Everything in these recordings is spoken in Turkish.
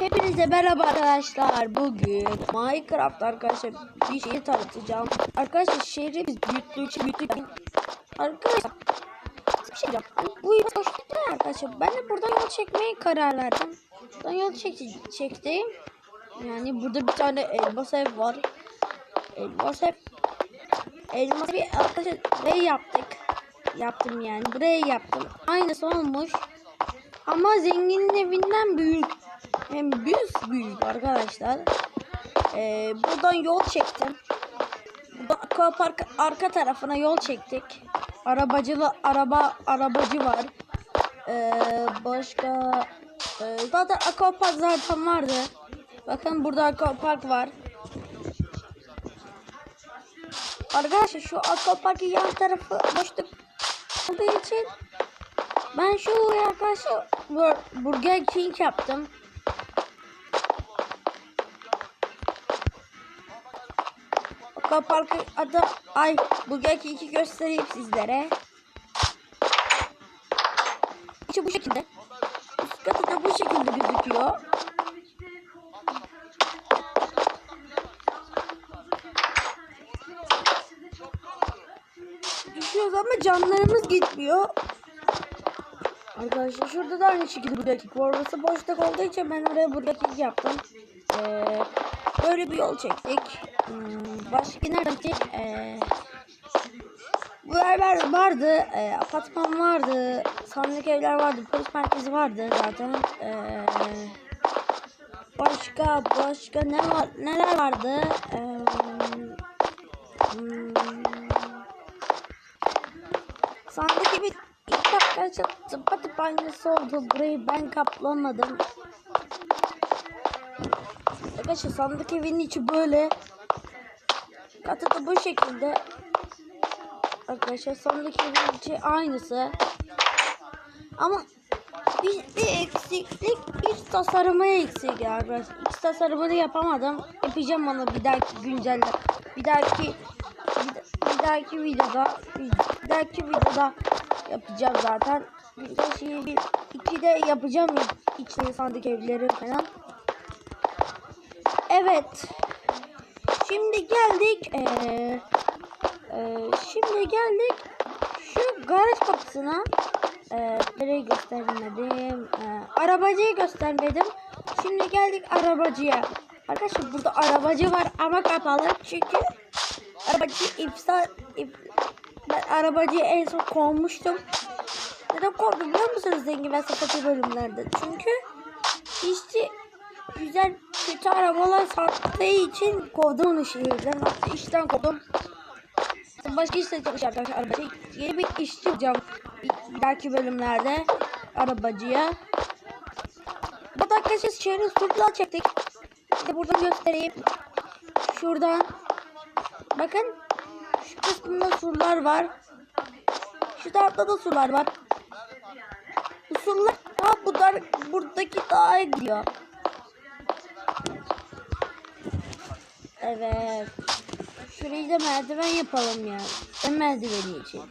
Hepinize merhaba arkadaşlar. Bugün Minecraft arkadaşlar bir şeyi tanıtacağım. Arkadaşlar şehri biz büyüttük, büyüttük. Arkadaşlar bir şey diyeceğim. Hani bu yıl değil mi arkadaşlar? Ben de buradan yol çekmeye karar verdim. Buradan yol çek çektim. Yani burada bir tane elmas ev var. Elmas ev. Elmas bir arkadaşlar burayı yaptık. Yaptım yani. Burayı yaptım. Aynısı olmuş. Ama zenginin evinden büyük. Hem büyük büyük arkadaşlar. Ee, buradan yol çektim. Aquapark arka tarafına yol çektik. Arabacılı araba arabacı var. Ee, başka e, zaten aquapark zaten vardı. Bakın burada aquapark var. Arkadaşlar şu aquaparkın yan tarafı boşluk olduğu için ben şu arkadaşlar bur- Burger King yaptım. Aquapark'ı adı ay Burger King'i göstereyim sizlere. İşte bu şekilde. Üst katı da bu şekilde gözüküyor. Düşüyoruz ama canlarımız gitmiyor. Arkadaşlar şurada da aynı şekilde var. Orası boşluk olduğu için ben oraya Burger King yaptım. Ee, böyle bir yol çektik. Hmm, başka nereden çektik? Ee, bu yerler vardı. E, apartman vardı. Sandık evler vardı. Polis merkezi vardı zaten. Ee, başka başka ne var neler vardı? Ee, hmm, sandık evi ilk dakika tıpatıp aynısı oldu. Burayı ben kaplamadım. Arkadaşlar sandık evinin içi böyle. Katı da bu şekilde. Arkadaşlar evinin içi aynısı. Ama bir, bir eksiklik iç tasarımı eksik ya arkadaşlar. İç tasarımını yapamadım. Yapacağım onu bir dahaki güncelle. Bir dahaki bir, dahaki videoda bir, dahaki videoda yapacağım zaten. Bir şey bir iki de yapacağım içine sandık evleri falan. Evet. Şimdi geldik. Ee, e, şimdi geldik. Şu garaj kapısına. Ee, göstermedim. Ee, arabacıyı göstermedim. Şimdi geldik arabacıya. Arkadaşlar burada arabacı var ama kapalı. Çünkü arabacı ifsa if, ben arabacıyı en son kovmuştum. Neden kovdum biliyor musunuz zengin ve sapatı bölümlerde? Çünkü işçi güzel kötü arabalar sattığı için kovdum onu şehirden. İşten kovdum. Başka işte arkadaşlar arabacı. Yeni bir işçi yapacağım bir, bölümlerde arabacıya. Bu da arkadaşlar şehrin surlar çektik. Bir de buradan göstereyim. Şuradan. Bakın. Şu kısmında surlar var. Şu tarafta da surlar var. Bu surlar daha bu dar, buradaki dağa gidiyor. Evet. Şurayı da merdiven yapalım ya. En merdiveni için.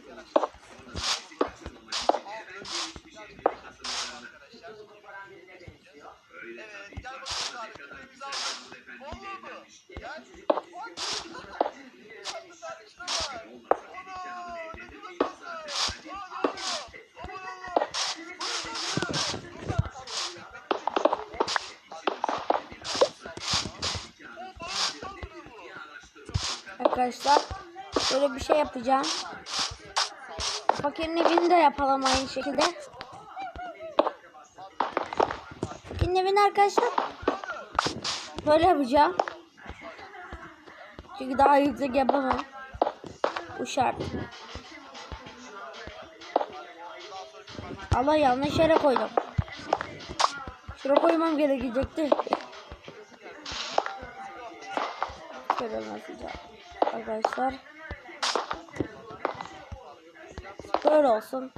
Arkadaşlar böyle bir şey yapacağım. Fakirin evini de yapalım aynı şekilde. Fakirin evini arkadaşlar böyle yapacağım. Çünkü daha yüksek yapamam. Bu şart. Allah yanlış yere koydum. Şuraya koymam gerekecekti. Şöyle yapacağım. Arkadaşlar. Böyle olsun.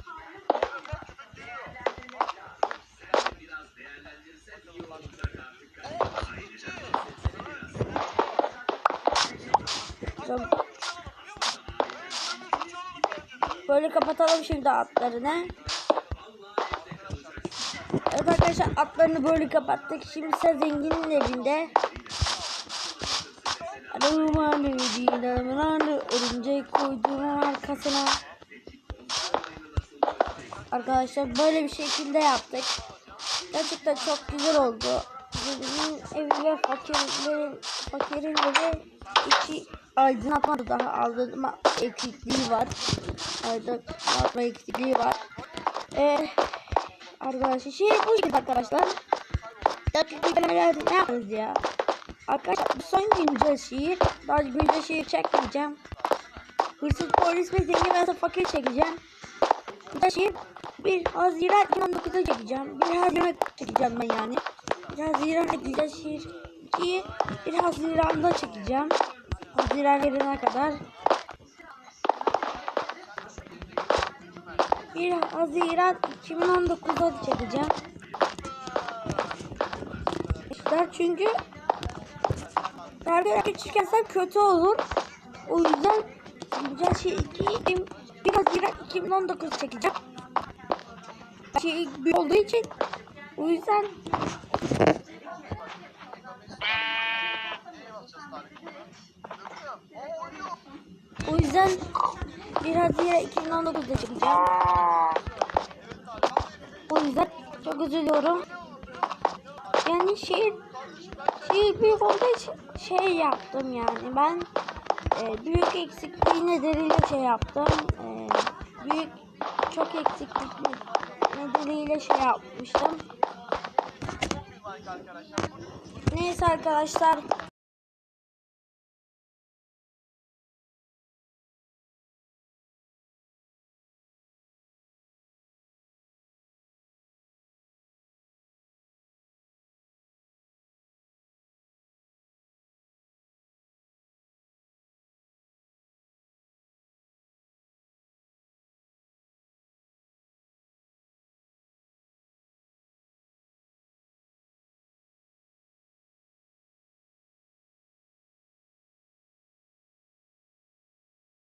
Böyle kapatalım şimdi altlarını. Evet arkadaşlar atlarını böyle kapattık. Şimdi ise zenginin evinde. Evi adamın örümcek koydum arkasına. Arkadaşlar böyle bir şekilde yaptık. Gerçekten çok güzel oldu. Zenginin evi ve fakirlerin, fakirin evi içi aydınlatma daha aydınlatma eksikliği var. Aydınlatma eksikliği var. Ee, arkadaşlar şey bu şekilde arkadaşlar. Dakika ne yapacağız ya? Arkadaşlar bu son güncel şiir. Daha güncel şiir çekmeyeceğim. Hırsız polis ve zengin ve fakir çekeceğim. Da şiir 1 Haziran 2019'da çekeceğim. 1 Haziran çekeceğim ben yani. 1 Haziran güncel şiir 2 1 Haziran'da çekeceğim. Haziran gelene kadar. 1 Haziran 2019'da çekeceğim. İşte çünkü Nerede sen kötü olur. O yüzden güzel şey 2 1 Haziran 2019 çekeceğim. Şey büyük olduğu için o yüzden o yüzden 1 Haziran 2019'da çekeceğim. O yüzden çok üzülüyorum. Yani şehir şehir büyük olduğu şey yaptım yani ben e, büyük eksikliği nedeniyle şey yaptım. E, büyük çok eksiklik nedeniyle şey yapmıştım. Neyse arkadaşlar